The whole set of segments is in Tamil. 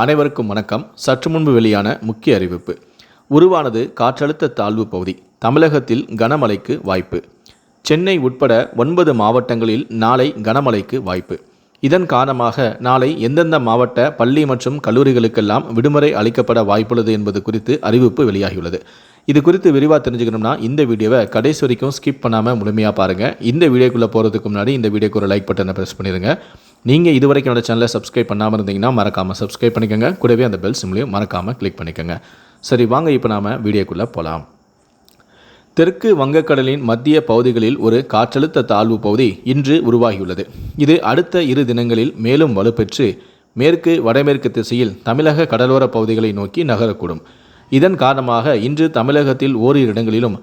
அனைவருக்கும் வணக்கம். சற்று முன்பு வெளியான முக்கிய அறிவிப்பு. உருவானது காற்றழுத்த தாழ்வு பகுதி. தமிழகத்தில் கனமழைக்கு வாய்ப்பு. சென்னை உட்பட ஒன்பது மாவட்டங்களில் நாளை கனமழைக்கு வாய்ப்பு. இதன் காரணமாக நாளை எந்தெந்த மாவட்ட பள்ளி மற்றும் கல்லூரிகளுக்கெல்லாம் விடுமுறை அளிக்கப்பட வாய்ப்புள்ளது என்பது குறித்து அறிவிப்பு வெளியாகியுள்ளது. இது குறித்து விரிவாக தெரிஞ்சுக்கணும்னா இந்த வீடியோவை கடைசி வரைக்கும் ஸ்கிப் பண்ணாமல் முழுமையாக பாருங்கள் இந்த வீடியோக்குள்ளே போகிறதுக்கு முன்னாடி இந்த வீடியோக்கு ஒரு லைக் பட்டனை ப்ரெஸ் பண்ணிடுங்க நீங்கள் இது வரைக்கும் என்னோட சேனலை சப்ஸ்கிரைப் பண்ணாமல் இருந்தீங்கன்னா மறக்காமல் சப்ஸ்கிரைப் பண்ணிக்கோங்க. கூடவே அந்த பெல் சிம்லையும் மறக்காமல் கிளிக் பண்ணிக்கோங்க. சரி வாங்க இப்போ நாம் வீடியோக்குள்ளே போகலாம் தெற்கு வங்கக்கடலின் மத்திய பகுதிகளில் ஒரு காற்றழுத்த தாழ்வு பகுதி இன்று உருவாகியுள்ளது. இது அடுத்த இரு தினங்களில் மேலும் வலுப்பெற்று மேற்கு வடமேற்கு திசையில் தமிழக கடலோர பகுதிகளை நோக்கி நகரக்கூடும். இதன் காரணமாக இன்று தமிழகத்தில் ஓரிரு இடங்களிலும்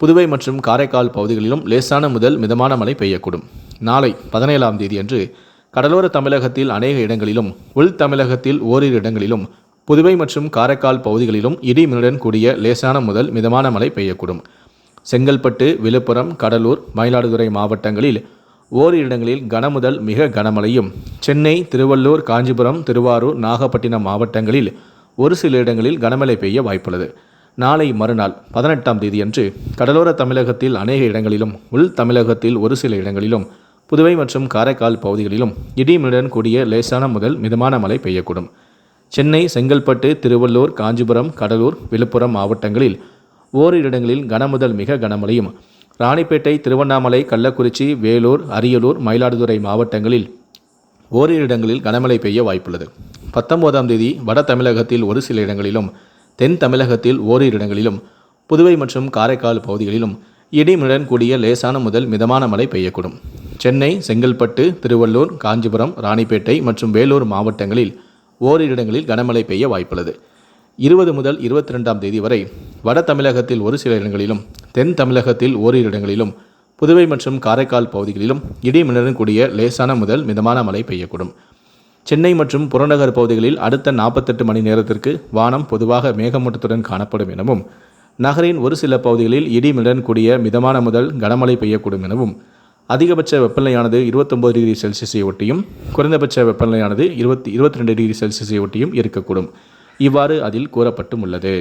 புதுவை மற்றும் காரைக்கால் பகுதிகளிலும் லேசான முதல் மிதமான மழை பெய்யக்கூடும். நாளை பதினேழாம் தேதியன்று கடலோர தமிழகத்தில் அநேக இடங்களிலும் உள் தமிழகத்தில் ஓரிரு இடங்களிலும் புதுவை மற்றும் காரைக்கால் பகுதிகளிலும் இடி மின்னுடன் கூடிய லேசான முதல் மிதமான மழை பெய்யக்கூடும். செங்கல்பட்டு விழுப்புரம் கடலூர் மயிலாடுதுறை மாவட்டங்களில் ஓரிரு இடங்களில் கனமுதல் மிக கனமழையும் சென்னை திருவள்ளூர் காஞ்சிபுரம் திருவாரூர் நாகப்பட்டினம் மாவட்டங்களில் ஒரு சில இடங்களில் கனமழை பெய்ய வாய்ப்புள்ளது. நாளை மறுநாள் பதினெட்டாம் தேதியன்று கடலோர தமிழகத்தில் அநேக இடங்களிலும் உள் தமிழகத்தில் ஒரு சில இடங்களிலும் புதுவை மற்றும் காரைக்கால் பகுதிகளிலும் இடிமலுடன் கூடிய லேசான முதல் மிதமான மழை பெய்யக்கூடும். சென்னை செங்கல்பட்டு திருவள்ளூர் காஞ்சிபுரம் கடலூர் விழுப்புரம் மாவட்டங்களில் ஓரிரு இடங்களில் கனமுதல் மிக கனமழையும் ராணிப்பேட்டை திருவண்ணாமலை கள்ளக்குறிச்சி வேலூர் அரியலூர் மயிலாடுதுறை மாவட்டங்களில் ஓரிரு இடங்களில் கனமழை பெய்ய வாய்ப்புள்ளது. பத்தொன்பதாம் தேதி வட தமிழகத்தில் ஒரு சில இடங்களிலும் தென் தமிழகத்தில் ஓரிரு இடங்களிலும் புதுவை மற்றும் காரைக்கால் பகுதிகளிலும் இடிமுடன் கூடிய லேசான முதல் மிதமான மழை பெய்யக்கூடும். சென்னை செங்கல்பட்டு திருவள்ளூர் காஞ்சிபுரம் ராணிப்பேட்டை மற்றும் வேலூர் மாவட்டங்களில் ஓரிரு இடங்களில் கனமழை பெய்ய வாய்ப்புள்ளது. இருபது முதல் இருபத்தி ரெண்டாம் தேதி வரை வட தமிழகத்தில் ஒரு சில இடங்களிலும் தென் தமிழகத்தில் ஓரிரு இடங்களிலும் புதுவை மற்றும் காரைக்கால் பகுதிகளிலும் இடி மின்னலுடன் கூடிய லேசான முதல் மிதமான மழை பெய்யக்கூடும். சென்னை மற்றும் புறநகர் பகுதிகளில் அடுத்த நாற்பத்தெட்டு மணி நேரத்திற்கு வானம் பொதுவாக மேகமூட்டத்துடன் காணப்படும் எனவும் நகரின் ஒரு சில பகுதிகளில் இடிமிடன் கூடிய மிதமான முதல் கனமழை பெய்யக்கூடும் எனவும் அதிகபட்ச வெப்பநிலையானது இருபத்தொம்பது டிகிரி செல்சியஸை ஒட்டியும் குறைந்தபட்ச வெப்பநிலையானது இருபத்தி இருபத்தி ரெண்டு டிகிரி செல்சியஸை ஒட்டியும் இருக்கக்கூடும். இவ்வாறு அதில் கூறப்பட்டும் உள்ளது.